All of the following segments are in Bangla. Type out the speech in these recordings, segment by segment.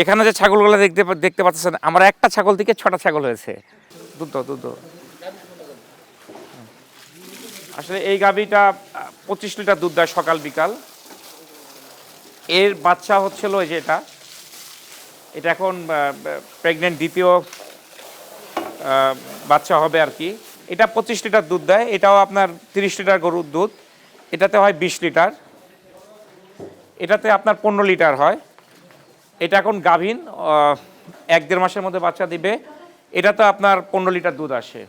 এখানে যে ছাগলগুলো দেখতে দেখতে পাচ্ছেন, আমার একটা ছাগল থেকে ছটা ছাগল হয়েছে। দুধ দুধ আসলে এই গাভিটা পঁচিশ লিটার দুধ দেয় সকাল, বিকাল। এর বাচ্চা হচ্ছিল ওই যে এটা। এটা এখন প্রেগনেন্ট দ্বিতীয় বাচ্চা হবে আর কি। এটা পঁচিশ লিটার দুধ দেয়, এটাও আপনার তিরিশ লিটার গরুর দুধ। এটাতে হয় বিশ লিটার। এটাতে আপনার পনেরো লিটার হয়। এটা এখন গাভীন এক দেড় মাসের মধ্যে বাচ্চা দিবে। এটা তো আপনার পনেরো লিটার দুধ আসে।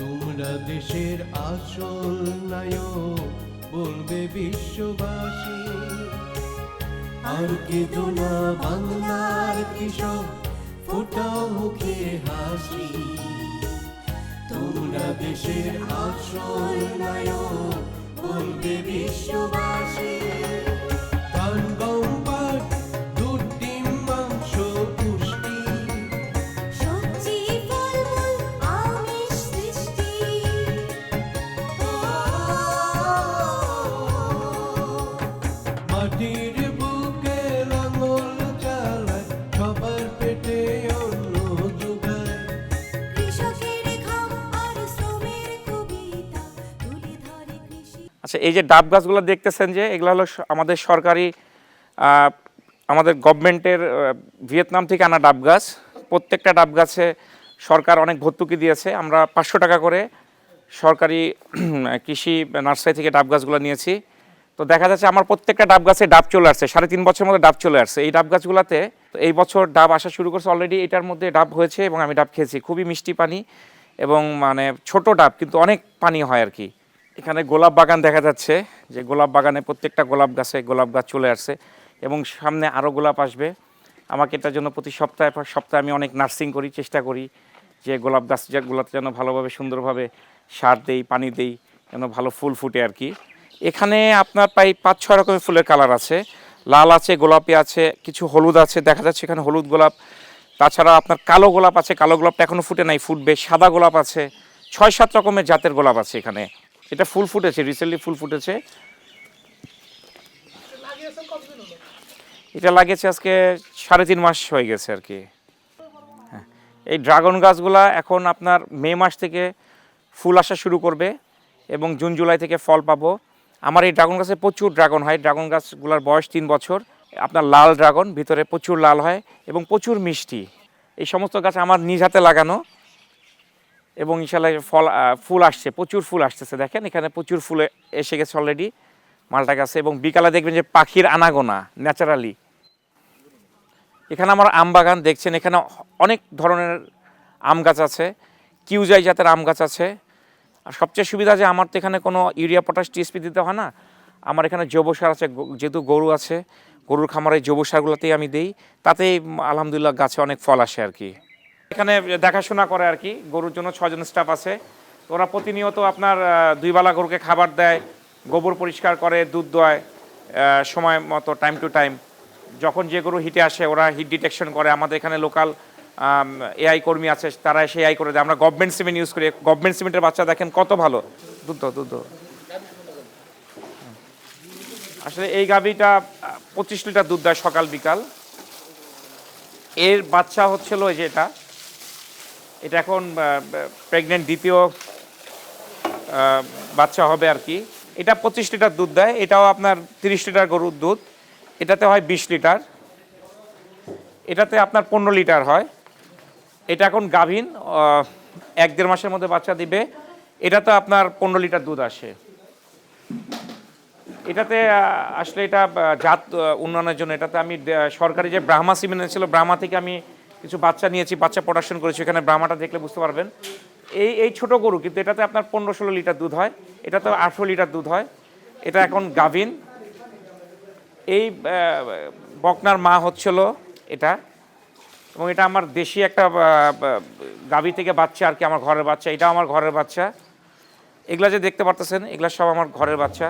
তোমরা দেশের আসল নায়ক বলবে বিশ্ববাসী। আর কেঁদো না বাংলার কৃষক ফোটাও মুখে হাসি। তোমরা দেশের আসল নায়ক বলবে বিশ্ববাসী। ধান গম পাট দুধ ডিম মাংস পুষ্টি। সবজি ফলমূল আমিষ সৃষ্টি। মাটির আচ্ছা এই যে ডাব গাছগুলো দেখতেছেন যে, এগুলো হলো আমাদের সরকারি আমাদের গভর্নমেন্টের ভিয়েতনাম থেকে আনা ডাব গাছ। প্রত্যেকটা ডাব গাছে সরকার অনেক ভর্তুকি দিয়েছে। আমরা পাঁচশো টাকা করে সরকারি কৃষি নার্সারি থেকে ডাব গাছগুলো নিয়েছি। তো দেখা যাচ্ছে আমার প্রত্যেকটা ডাব গাছে ডাব চলে আসছে। সাড়ে তিন বছরের মধ্যে ডাব চলে আসছে। এই ডাব গাছগুলোতে এই বছর ডাব আসা শুরু করছে অলরেডি এটার মধ্যে ডাব হয়েছে এবং আমি ডাব খেয়েছি। খুবই মিষ্টি পানি এবং মানে ছোট ডাব, কিন্তু অনেক পানি হয় আর কি। এখানে গোলাপ বাগান দেখা যাচ্ছে, যে গোলাপ বাগানে প্রত্যেকটা গোলাপ গাছে গোলাপ গাছ চলে আসছে এবং সামনে আরও গোলাপ আসবে। আমাকে এটার জন্য প্রতি সপ্তাহে সপ্তাহে আমি অনেক নার্সিং করি, চেষ্টা করি যে গোলাপ গাছ গোলাপ যেন ভালোভাবে, সুন্দরভাবে সার দেই, পানি দেই, যেন ভালো ফুল ফুটে আর কি। এখানে আপনার প্রায় পাঁচ ছয় রকমের ফুলের কালার আছে। লাল আছে, গোলাপি আছে, কিছু হলুদ আছে, দেখা যাচ্ছে এখানে হলুদ গোলাপ। তাছাড়া আপনার কালো গোলাপ আছে, কালো গোলাপটা এখনও ফুটে নাই, ফুটবে। সাদা গোলাপ আছে ছয় সাত রকমের জাতের গোলাপ আছে এখানে। এটা ফুল ফুটেছে রিসেন্টলি ফুল ফুটেছে। এটা লাগিয়েছে আজকে সাড়ে তিন মাস হয়ে গেছে আর কি। হ্যাঁ এই ড্রাগন গাছগুলা এখন আপনার মে মাস থেকে ফুল আসা শুরু করবে এবং জুন, জুলাই থেকে ফল পাবো। আমার এই ড্রাগন গাছে প্রচুর ড্রাগন হয়। ড্রাগন গাছগুলোর বয়স তিন বছর। আপনার লাল ড্রাগন, ভিতরে প্রচুর লাল হয় এবং প্রচুর মিষ্টি। এই সমস্ত গাছ আমার নিজ হাতে লাগানো। এবং ইনশাল্লাহ ফল ফুল আসছে, প্রচুর ফুল আসতেছে। দেখেন, এখানে প্রচুর ফুল এসে গেছে অলরেডি মালটা গাছে এবং বিকালে দেখবেন যে পাখির আনাগোনা ন্যাচারালি এখানে আমার আম বাগান দেখছেন, এখানে অনেক ধরনের আম গাছ আছে। কিউজাই জাতের আম গাছ আছে। আর সবচেয়ে সুবিধা যে আমার তো এখানে কোনো ইউরিয়া, পটাশ, টিএসপি দিতে হয় না। আমার এখানে জৈব সার আছে যেহেতু গরু আছে, গরুর খামারে জৈব সারগুলোতেই আমি দিই। তাতেই আলহামদুলিল্লাহ গাছে অনেক ফল আসে আর কি। এখানে দেখাশোনা করে আর কি। গরুর জন্য ছজন স্টাফ আছে। ওরা প্রতিনিয়ত আপনার দুই বেলা গরুকে খাবার দেয়, গোবর পরিষ্কার করে, দুধ দোয় সময় মতো টাইম টু টাইম যখন যে গরু হিটে আসে, ওরা হিট ডিটেকশন করে। আমাদের এখানে লোকাল এআই কর্মী আছে, তারা এসে এআই করে দেয়। আমরা গভর্নমেন্ট সিমেন্ট ইউজ করি। গভর্নমেন্ট সিমেন্টের বাচ্চা দেখেন কত ভালো। দুধ দুধ আসলে এই গাভিটা পঁচিশ লিটার দুধ দেয় সকাল, বিকাল। এর বাচ্চা হচ্ছিল যে এটা। এটা এখন প্রেগনেন্ট দ্বিতীয় বাচ্চা হবে আর কি। এটা পঁচিশ লিটার দুধ দেয়, এটাও আপনার তিরিশ লিটার গরুর দুধ। এটাতে হয় বিশ লিটার। এটাতে আপনার পনেরো লিটার হয়। এটা এখন গাভীন এক দেড় মাসের মধ্যে বাচ্চা দিবে। এটাতে আপনার পনেরো লিটার দুধ আসে। এটাতে আসলে এটা জাত উন্নয়নের জন্য। এটাতে আমি সরকারি যে ব্রাহ্মা সিমেন্ট ছিল ব্রাহ্মা থেকে আমি কিছু বাচ্চা নিয়েছি, বাচ্চা প্রোডাকশন করেছি, এখানে ব্রাহ্মাটা দেখলে বুঝতে পারবেন। এই এই ছোট গরু, কিন্তু এটাতে আপনার পনেরো ষোলো লিটার দুধ হয় এটাতে আঠেরো লিটার দুধ হয়। এটা এখন গাভিন। এই বকনার মা হচ্ছিল এটা। এবং এটা আমার দেশি একটা গাভী থেকে বাচ্চা আর কি, আমার ঘরের বাচ্চা। এটা আমার ঘরের বাচ্চা। এগুলা যে দেখতে পারতেছেন, এগুলা সব আমার ঘরের বাচ্চা।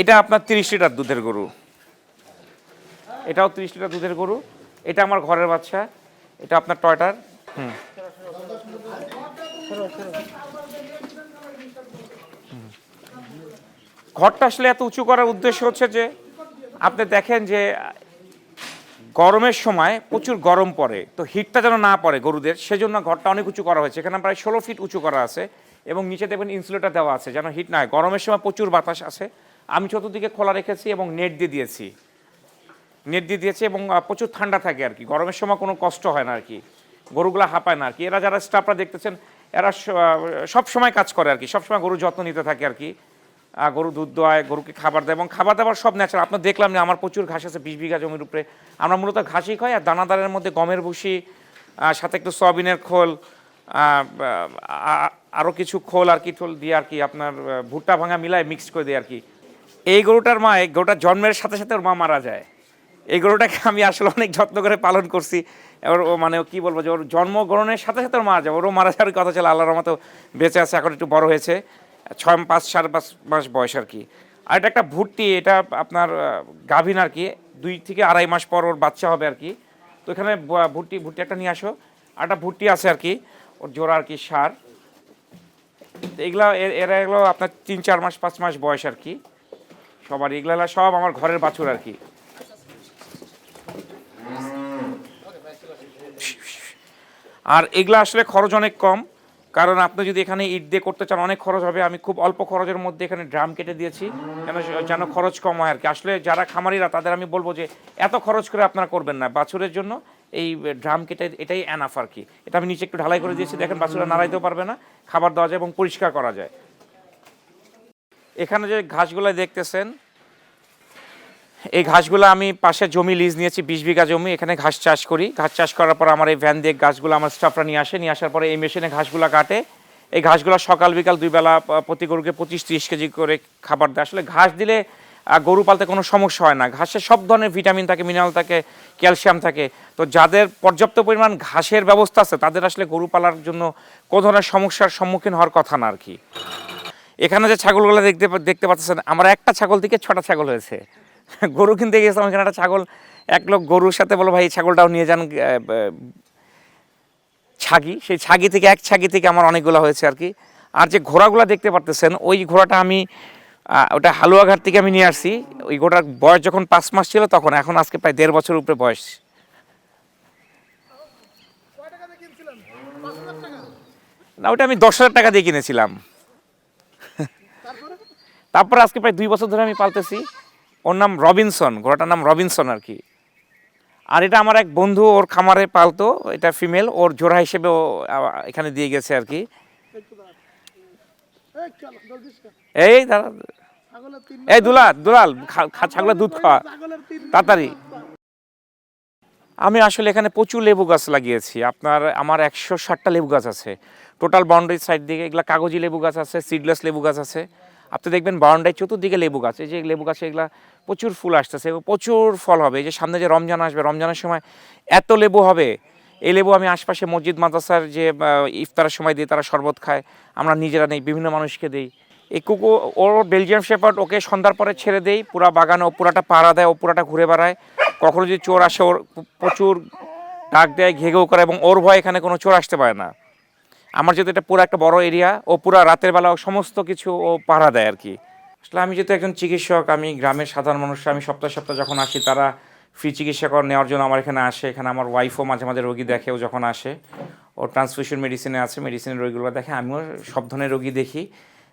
এটা আপনার তিরিশ লিটার দুধের গরু। এটাও তিরিশ লিটার দুধের গরু। এটা আমার ঘরের বাচ্চা। এটা আপনার টয়টার। হুম। ঘরটা আসলে এত উঁচু করার উদ্দেশ্য হচ্ছে যে আপনি দেখেন যে গরমের সময় প্রচুর গরম পড়ে তো হিটটা যেন না পড়ে গরুদের সেজন্য ঘরটা অনেক উঁচু করা হয়েছে। এখানে প্রায় ষোলো ফিট উঁচু করা আছে এবং নিচে দেখবেন ইনসুলেটার দেওয়া আছে যেন হিট না হয়। গরমের সময় প্রচুর বাতাস আছে। আমি চতুর্দিকে খোলা রেখেছি এবং নেট দিয়ে দিয়েছি। নেট দিয়ে দিয়েছি এবং প্রচুর ঠান্ডা থাকে আর কি। গরমের সময় কোনো কষ্ট হয় না আর কি। গরুগুলো হাঁপায় না আর কি। এরা যারা স্টাফরা দেখতেছেন এরা সব সময় কাজ করে আর কি। সব সময় গরুর যত্ন নিতে থাকে আর কি। গরু দুধ দোয়ায় গরুকে খাবার দেয় এবং খাবার দাবার সব ন্যাচারাল আপনার দেখলাম যে আমার প্রচুর ঘাস আছে বিশ বিঘা জমির উপরে। আমরা মূলত ঘাসই খাই আর দানাদারের মধ্যে গমের আহ, সাথে একটু সয়াবিনের খোল আরও কিছু খোল আর কি ঠোল দিয়ে আর কি আপনার ভুট্টা ভাঙা মিলায় মিক্সড করে দিই আর কি। এই গরুটার মা এই গরুটার জন্মের সাথে সাথে ওর মা মারা যায়। এই গরুটাকে আমি আসলে অনেক যত্ন করে পালন করছি। এবার ও মানে কি বলব যে ওর জন্মগ্রহণের সাথে সাথে ওর মারা যাবে। ওরও মারা যাওয়ার কথা ছিল, আল্লাহর মতো বেঁচে আছে, এখন একটু বড় হয়েছে। ছয় পাঁচ সাড়ে পাঁচ মাস বয়স আর কি। আর এটা একটা ভুট্টি, এটা আপনার গাভিন আর কি। দুই থেকে আড়াই মাস পর ওর বাচ্চা হবে আর কি। তো এখানে ভুট্টি ভুট্টি একটা নিয়ে আসো। আর একটা ভুট্টি আছে আর কি, ওর জোড়া আর কি সার। তো এগুলা এরা এগুলো আপনার তিন, চার মাস, পাঁচ মাস বয়স আর কি। সবার এগুলো সব আমার ঘরের বাছুর আর কি। আর এগুলো আসলে খরচ অনেক কম। কারণ আপনি যদি এখানে ইট দিয়ে করতে চান, অনেক খরচ হবে। আমি খুব অল্প খরচের মধ্যে এখানে ড্রাম কেটে দিয়েছি। কেন যেন খরচ কম হয় আর কি। আসলে যারা খামারিরা, তাদের আমি বলব যে, এত খরচ করে আপনারা করবেন না। বাছুরের জন্য এই ড্রাম কেটে, এটাই অ্যানাফ আর কি। এটা আমি নিচে একটু ঢালাই করে দিয়েছি। দেখেন বাছুরা নাড়াইতেও পারবে না। খাবার দেওয়া যায় এবং পরিষ্কার করা যায়। এখানে যে ঘাসগুলো দেখতেছেন এই ঘাসগুলো আমি পাশে জমি লিজ নিয়েছি, বিশ বিঘা জমি, এখানে ঘাস চাষ করি। ঘাস চাষ করার পর আমার এই ভ্যান দিয়ে গাছগুলো আমার স্টাফরা নিয়ে আসে, নিয়ে আসার পরে এই মেশিনে ঘাসগুলো কাটে। এই ঘাসগুলো সকাল বিকাল দুই বেলা প্রতি গরুকে পঁচিশ তিরিশ কেজি করে খাবার দেয়। আসলে ঘাস দিলে গরু পালতে কোনো সমস্যা হয় না। ঘাসে সব ধরনের ভিটামিন থাকে মিনারেল থাকে ক্যালসিয়াম থাকে। তো যাদের পর্যাপ্ত পরিমাণ ঘাসের ব্যবস্থা আছে, তাদের আসলে গরু পালার জন্য কোনো ধরনের সমস্যার সম্মুখীন হওয়ার কথা না আর কি। এখানে যে ছাগলগুলো দেখতে দেখতে পাচ্ছেন, আমার একটা ছাগল থেকে ছটা ছাগল হয়েছে। গরু কিনতে গিয়েছিলাম এখানে একটা ছাগল, এক লোক গরুর সাথে বলো ভাই ছাগলটাও নিয়ে যান। ছাগি, সেই ছাগি থেকে, এক ছাগি থেকে আমার অনেকগুলো হয়েছে আর কি। আর যে ঘোড়াগুলো দেখতে পারতেছেন, ওই ঘোড়াটা আমি ওটা হালুয়াঘাট থেকে আমি নিয়ে আসছি। ওই ঘোড়ার বয়স যখন পাঁচ মাস ছিল তখন, এখন আজকে প্রায় দেড় বছর উপরে বয়স। না, ওটা আমি দশ হাজার টাকা দিয়ে কিনেছিলাম। তারপর আজকে প্রায় দুই বছর ধরে আমি পালতেছি। ওর নাম রবিনসন, ঘোড়াটার নাম রবিনসন আর কি। আর এটা আমার এক বন্ধু, ওর খামারে পালতো, এটা ফিমেল, ওর জোড়া হিসেবে ও এখানে দিয়ে গেছে আর কি। এই এই দুলাল দুলাল ছাগলের দুধ খাওয়া তাড়াতাড়ি। আমি আসলে এখানে প্রচুর লেবু গাছ লাগিয়েছি, আপনার আমার একশো ষাটটা লেবু গাছ আছে। টোটাল বাউন্ডারি সাইড দিকে, এগুলা কাগজি লেবু গাছ আছে সিডলেস লেবু গাছ আছে। আপনি দেখবেন বাউন্ডারি চতুর্দিকে লেবু গাছ, এই যে লেবু গাছে এগুলা প্রচুর ফুল আসতেছে এবং প্রচুর ফল হবে, এই যে সামনে যে রমজান আসবে, রমজানের সময় এত লেবু হবে, এই লেবু আমি আশপাশে মসজিদ, মাদ্রাসার যে ইফতারের সময় দিই, তারা শরবত খায়, আমরা নিজেরা নেই, বিভিন্ন মানুষকে দেই। এই কুকু ওর বেলজিয়াম শেপার্ড ওকে সন্ধ্যার পরে ছেড়ে দেই, পুরা বাগানে, ও পুরাটা পাড়া দেয়, ও পুরাটা ঘুরে বেড়ায়। কখনো যদি চোর আসে, ওর প্রচুর ডাক দেয়, ঘেঘেও করে, এবং ওর ভয় এখানে কোনো চোর আসতে পারে না। আমার যেহেতু এটা পুরো একটা বড় এরিয়া ও পুরো রাতের বেলা সমস্ত কিছু ও পাহারা দেয় আর কি। আসলে আমি যেহেতু একজন চিকিৎসক, আমি গ্রামের সাধারণ মানুষ, আমি সপ্তাহে সপ্তাহে যখন আসি, তারা ফ্রি চিকিৎসা কর নেওয়ার জন্য আমার এখানে আসে। এখানে আমার ওয়াইফও মাঝে মাঝে রোগী দেখে, ও যখন আসে, ও ট্রান্সফিউশন মেডিসিনে আছে মেডিসিনের রোগীগুলো দেখে, আমিও সব ধরনের রোগী দেখি।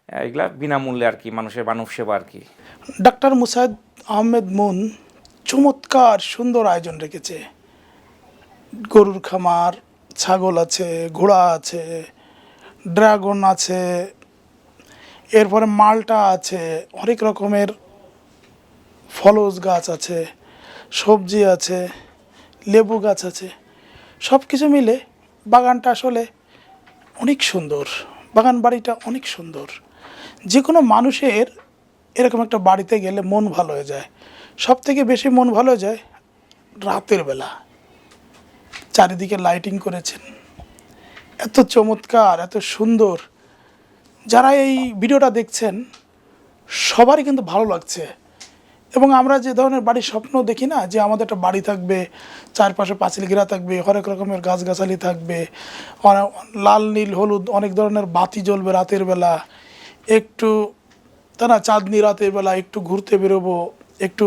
এগুলা বিনামূল্যে আর কি, মানুষের মানব সেবা আর কি। ডাক্তার মুসাইদ আহমেদ মুন চমৎকার সুন্দর আয়োজন রেখেছে। গরুর খামার ছাগল আছে, ঘোড়া আছে, ড্রাগন আছে, এরপরে মালটা আছে, অনেক রকমের ফলস গাছ আছে, সবজি আছে, লেবু গাছ আছে সব কিছু মিলে বাগানটা আসলে অনেক সুন্দর। বাগান বাড়িটা অনেক সুন্দর। যে কোনো মানুষের এরকম একটা বাড়িতে গেলে মন ভালো হয়ে যায়। সব থেকে বেশি মন ভালো হয়ে যায় রাতের বেলা। চারিদিকে লাইটিং করেছেন। এত চমৎকার, এত সুন্দর। যারা এই ভিডিওটা দেখছেন, সবারই কিন্তু ভালো লাগছে। এবং আমরা যে ধরনের বাড়ির স্বপ্ন দেখি না, যে আমাদের একটা বাড়ি থাকবে, চারপাশে পাঁচিল ঘেরা থাকবে, হরেক রকমের গাছগাছালি থাকবে লাল, নীল, হলুদ, অনেক ধরনের বাতি জ্বলবে রাতের বেলা। একটু, তা না, চাঁদনি রাতের বেলা, একটু ঘুরতে বেরোবো, একটু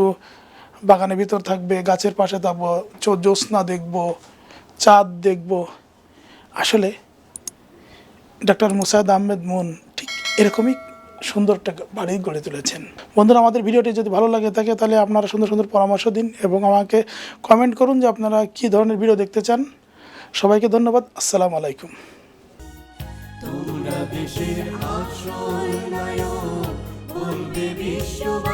বাগানের ভিতর থাকবে, গাছের পাশে থাকব, জ্যোৎস্না দেখব চাঁদ দেখব। আসলে ডক্টর মুসাদ আহমেদ মুন ঠিক এরকমই সুন্দর একটা বাড়ি গড়ে তুলেছেন। বন্ধুরা, আমাদের ভিডিওটি যদি ভালো লাগে থাকে, তাহলে আপনারা সুন্দর সুন্দর পরামর্শ দিন এবং আমাকে কমেন্ট করুন যে আপনারা কী ধরনের ভিডিও দেখতে চান। সবাইকে ধন্যবাদ, আসসালামু আলাইকুম। তোমরা দেশের নায়ক, বলবে বিশ্ববাসী